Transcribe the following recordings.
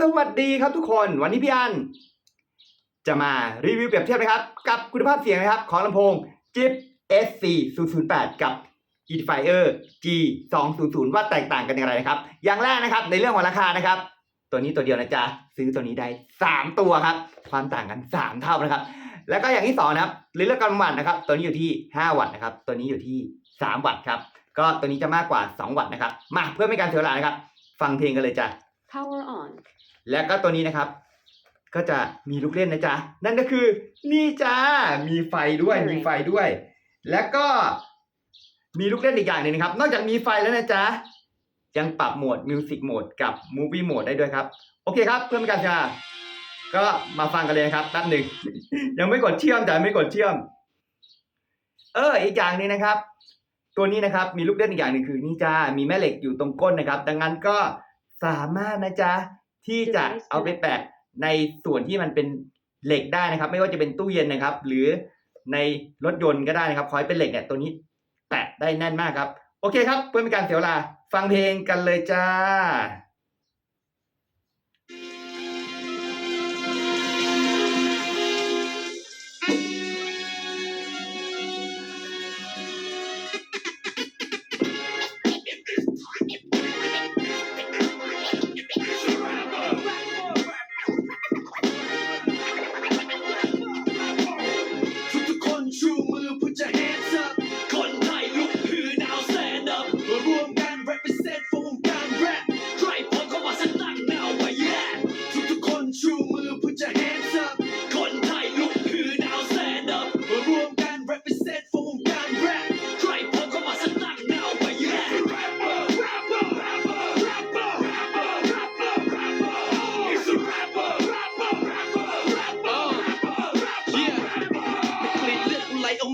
สวัสดีครับทุกคน วันนี้พี่อัน จะมารีวิวเปรียบเทียบนะครับ กับคุณภาพเสียงนะครับ ของลำโพง JIP SC 008กับ Edifier G 2 0 0ว่าแตกต่างกันอย่างไรนะครับ อย่างแรกนะครับในเรื่องของราคานะครับ ตัวนี้ตัวเดียวนะจ๊ะ ซื้อตัวนี้ได้ 3 ตัวครับ ความต่างกัน 3 เท่านะครับ แล้วก็อย่างที่สองนะครับในเรื่องกำลังวัตต์นะครับ ตัวนี้อยู่ที่ 5 วัตต์นะครับ ตัวนี้อยู่ที่ 3 วัตต์ครับ ก็ตัวนี้จะมากกว่า 2 วัตต์นะครับ มาเพื่อไม่ให้การเสียเวลานะครับ ฟังเพลงกันเลยจ้ะ Power on. แล้วก็ตัวนี้นะครับ ก็จะมีลูกเล่นนะจ๊ะ นั่นก็คือนี่จ้ามีไฟด้วย มีไฟด้วย แล้วก็มีลูกเล่นอีกอย่างหนึงนะครับ นอกจากมีไฟแล้วนะจ๊ะ ยังปรับโหมด Music Mode กับ Movie Mode ได้ด้วยครับ โอเคครับ เพื่อไม่ให้การเสียเวลาก็มาฟังกันเลยนะครับแป๊บหนึ่ง ยังไม่กดเชื่อมแต่ไม่กดเชื่อม เออ อีกอย่างหนึงนะครับ ตัวนี้นะครับ มีลูกเล่นอีกอย่างหนึ่งคือนี่จ้ามีแม่เหล็กอยู่ตรงก้นนะครับ ดังนั้นก็ สามารถนะจ๊ะที่จะเอาไปแปะในส่วนที่มันเป็นเหล็กได้นะครับ ไม่ว่าจะเป็นตู้เย็นนะครับ หรือในรถยนต์ก็ได้นะครับขอให้เป็นเหล็กเนี่ยตัวนี้แปะได้แน่นมากครับ โอเคครับเพื่อเป็นการเสียเวลาฟังเพลงกันเลยจ้า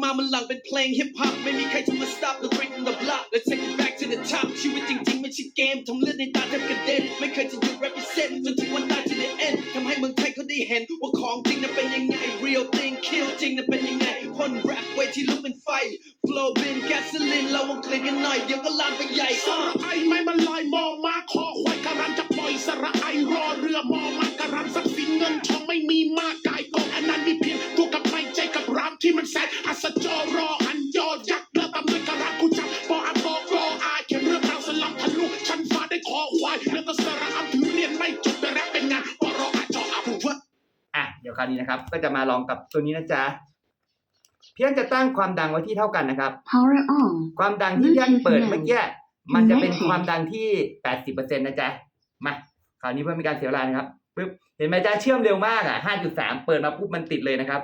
มามันหลังเป็นเพลงฮิปฮอปไม่มีใครจะมา stop the break from the block let's take it back to the top ชีวิตจริงๆไม่ใช่เกมทำเลือดในตาแทบกระเด็นไม่เคยจะหยุด represent จนถึงวันตาย to the end ทำให้เมืองไทยเขาได้เห็น ว่าของจริงนั้นเป็นยังไง real thing kill จริงนั้นเป็นยังไงคนแรปเวที่ลุกเป็นไฟ flow เป็น gasoline เราวงกลิ่นกันหน่อยเดี๋ยวก็ลามไปใหญ่สระไอไม่มันลอยมอมาคอควายการันจะปล่อยสระไอรอเรือมอมาการันทรัพย์สินเงินทองไม่มีมากกาย คราวนี้นะครับ ก็จะมาลองกับตัวนี้นะจ๊ะเพียงจะตั้งความดังไว้ที่เท่ากันนะครับ Power on. ความดังที่พี่อันเปิดเมื่อกี้มันจะเป็นความดังที่80%นะจ๊ะมาคราวนี้เพื่อไม่ให้การเสียเวลานะครับปึ๊บเห็นไหมจ๊ะเชื่อมเร็วมากอะ5.3เปิดมาปุ๊บมันติดเลยนะครับ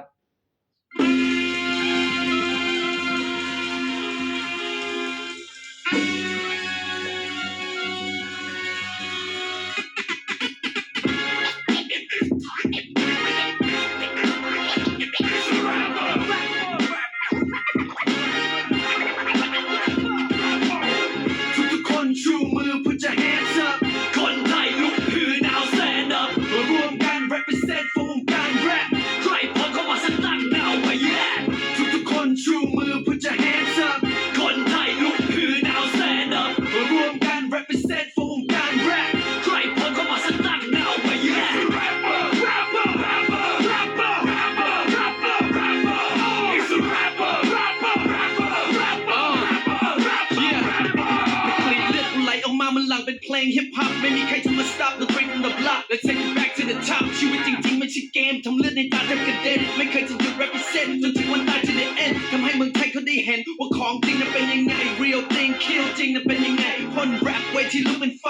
มเลือดในตาแทบกระเด็นไม่เคยจะหยุด represent จนถึงวันตายที่ the end ทำให้เมืองไทยเขาได้เห็น ว่าของจริงนั้นเป็นยังไง real thing kill จริงนั้นเป็นยังไงคนแรปเวทีลุกเป็นไฟ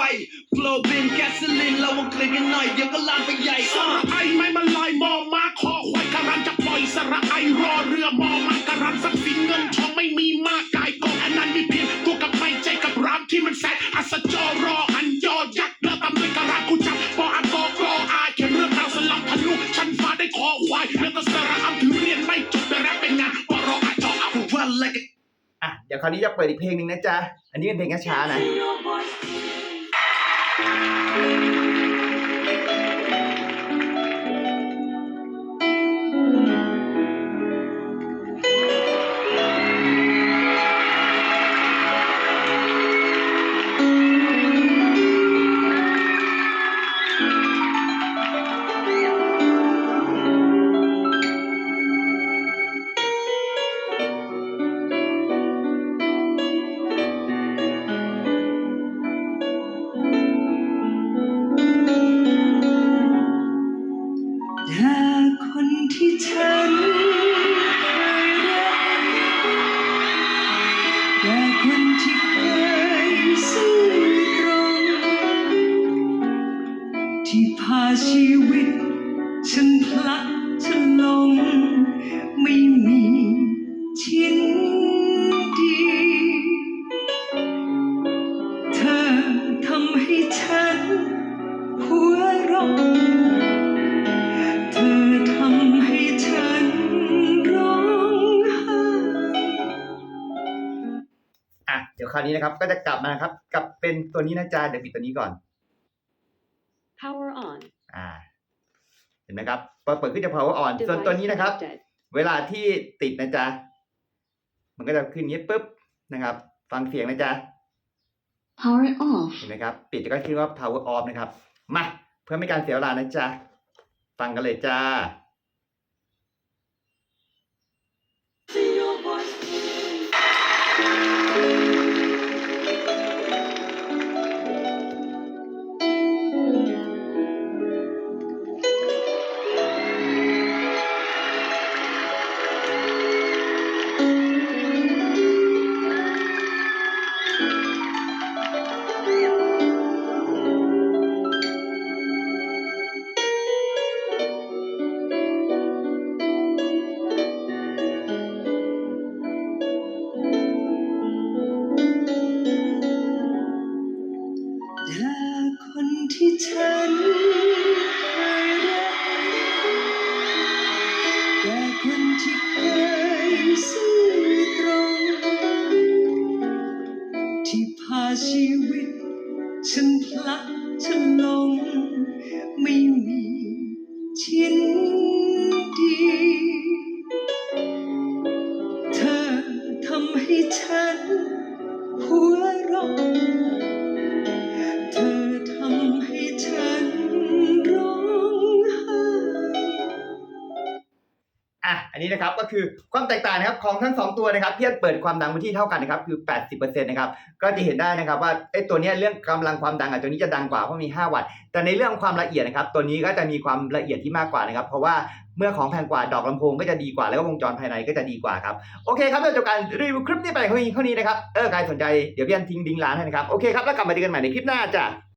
flow เป็น gasoline เราวงเคลียร์กันหน่อยเดี๋ยวก็ลามไปใหญ่ไอ้ไม่มันลอยมอง ราวนี้จะเปิดอีกเพลงหนึ่งนะจ๊ะ อันนี้เป็นเพลงช้าๆนะ ที่พาชีวิต ฉันพลัดฉันหลงไม่มีชิ้นดี เธอทำให้ฉันหัวเราะเธอทำให้ฉันร้องไห้อะเดี๋ยวคราวนี้นะครับก็จะกลับมานะครับกลับเป็นตัวนี้นะจ๊ะเดี๋ยวปิดตัวนี้ก่อน Power on. อ่า เห็นไหมครับพอเปิดขึ้นจะ power on ส่วนตัว Device นี้นะครับ connected. เวลาที่ติดนะจ๊ะ มันก็จะขึ้นอย่างนี้ปุ๊บนะครับ ฟังเสียงนะจ๊ะ Power off. เห็นไหมครับ ปิดก็ขึ้นว่า power off นะครับ มา เพื่อไม่การเสียเวลานะจ๊ะ ฟังกันเลยจ้า ที่ อันนี้นะครับก็คือความแตกต่างนะครับของทั้งสองตัวนะครับเที่เปิดความดังพื้นที่เท่ากันนะครับคือ 80%นะครับก็จะเห็นได้นะครับว่าไอ้ตัวนี้เรื่องกำลังความดังอะตัวนี้จะดังกว่าเพราะมี 5 วัตต์แต่ในเรื่องความละเอียดนะครับตัวนี้ก็จะมีความละเอียดที่มากกว่านะครับ เพราะว่าเมื่อของแพงกว่าดอกลำโพงก็จะดีกว่าแล้วก็วงจรภายในก็จะดีกว่าครับโอเคครับเราจบการรีวิวคลิปนี้ไปเท่านี้นี้นะครับเออใครสนใจเดี๋ยวพี่อันทิ้งลิงร้านให้นะครับโอเคครับแล้วกลับมาเจอกันใหม่ในคลิปหน้าจ้ะ